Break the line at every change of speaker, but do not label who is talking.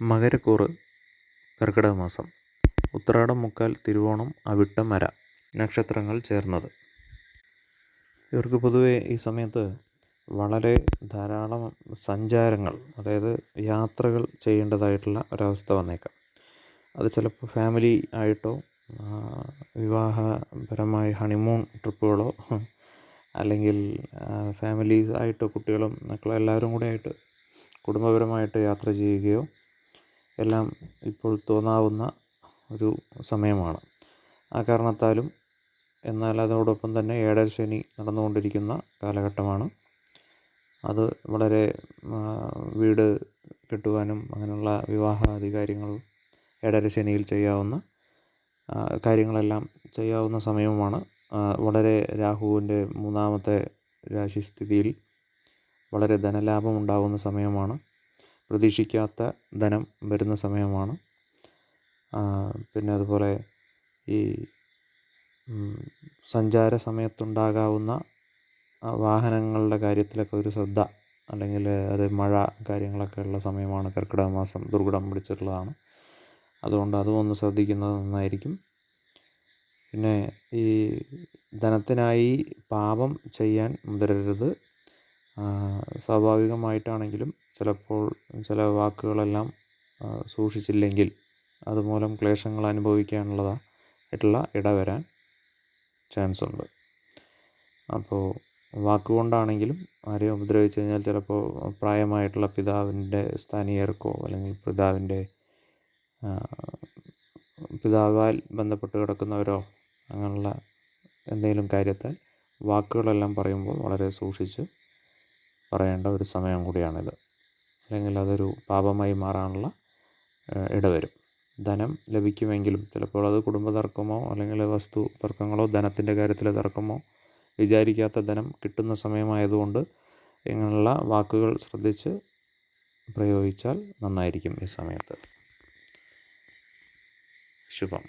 മകരക്കൂറ് കർക്കിടക മാസം ഉത്രാടം മുക്കാൽ തിരുവോണം അവിട്ടം മര നക്ഷത്രങ്ങൾ ചേർന്നത്. ഇവർക്ക് പൊതുവെ ഈ സമയത്ത് വളരെ ധാരാളം സഞ്ചാരങ്ങൾ അതായത് യാത്രകൾ ചെയ്യേണ്ടതായിട്ടുള്ള ഒരവസ്ഥ വന്നേക്കാം. അത് ചിലപ്പോൾ ഫാമിലി ആയിട്ടോ വിവാഹപരമായ ഹണിമൂൺ ട്രിപ്പുകളോ അല്ലെങ്കിൽ ഫാമിലീസ് ആയിട്ടോ കുട്ടികളും മക്കളും എല്ലാവരും കൂടെ ആയിട്ട് കുടുംബപരമായിട്ട് യാത്ര ചെയ്യുകയോ എല്ലാം ഇപ്പോൾ തോന്നാവുന്ന ഒരു സമയമാണ്. ആ കാരണത്താലും എന്നാൽ അതോടൊപ്പം തന്നെ ഏഴര ശനി നടന്നുകൊണ്ടിരിക്കുന്ന കാലഘട്ടമാണ്. അത് വളരെ വീട് കെട്ടുവാനും അങ്ങനെയുള്ള വിവാഹാദി കാര്യങ്ങൾ ഏഴര ശനിയിൽ ചെയ്യാവുന്ന കാര്യങ്ങളെല്ലാം ചെയ്യാവുന്ന സമയവുമാണ് വളരെ രാഹുവിന്റെ മൂന്നാമത്തെ രാശിസ്ഥിതിയിൽ വളരെ ധനലാഭം ഉണ്ടാകുന്ന സമയമാണ്. പ്രതീക്ഷിക്കാത്ത ധനം വരുന്ന സമയമാണ്. പിന്നെ അതുപോലെ ഈ സഞ്ചാര സമയത്തുണ്ടാകാവുന്ന വാഹനങ്ങളുടെ കാര്യത്തിലൊക്കെ ഒരു ശ്രദ്ധ അല്ലെങ്കിൽ അത് മഴ കാര്യങ്ങളൊക്കെ ഉള്ള സമയമാണ്. കർക്കിടക മാസം ദുർഘടം പിടിച്ചിട്ടുള്ളതാണ്. അതുകൊണ്ട് അതും ഒന്ന് ശ്രദ്ധിക്കുന്നത് നന്നായിരിക്കും. പിന്നെ ഈ ധനത്തിനായി പാപം ചെയ്യാൻ മുതിരരുത്. സ്വാഭാവികമായിട്ടാണെങ്കിലും ചിലപ്പോൾ ചില വാക്കുകളെല്ലാം സൂക്ഷിച്ചില്ലെങ്കിൽ അതുമൂലം ക്ലേശങ്ങൾ അനുഭവിക്കാനുള്ളതായിട്ടുള്ള ഇടവരാൻ ചാൻസ് ഉണ്ട് അപ്പോൾ വാക്കുകൊണ്ടാണെങ്കിലും ആരെയും ഉപദ്രവിച്ചു കഴിഞ്ഞാൽ ചിലപ്പോൾ പ്രായമായിട്ടുള്ള പിതാവിന്റെ സ്ഥാനീയർക്കോ അല്ലെങ്കിൽ പിതാവിന്റെ പിതാവാൽ ബന്ധപ്പെട്ട് കിടക്കുന്നവരോ അങ്ങനെയുള്ള എന്തെങ്കിലും കാര്യത്തെ വാക്കുകളെല്ലാം പറയുമ്പോൾ വളരെ സൂക്ഷിച്ച് പറയേണ്ട ഒരു സമയം കൂടിയാണിത്. അല്ലെങ്കിൽ അതൊരു പാപമായി മാറാനുള്ള ഇടവരും. ധനം ലഭിക്കുമെങ്കിലും ചിലപ്പോൾ അത് കുടുംബ തർക്കമോ അല്ലെങ്കിൽ വസ്തു തർക്കങ്ങളോ ധനത്തിന്റെ കാര്യത്തിൽ തർക്കമോ വിചാരിക്കാത്ത ധനം കിട്ടുന്ന സമയമായതുകൊണ്ട് ഇങ്ങനെയുള്ള വാക്കുകൾ ശ്രദ്ധിച്ച് പ്രയോഗിച്ചാൽ നന്നായിരിക്കും ഈ സമയത്ത്. ശുഭം.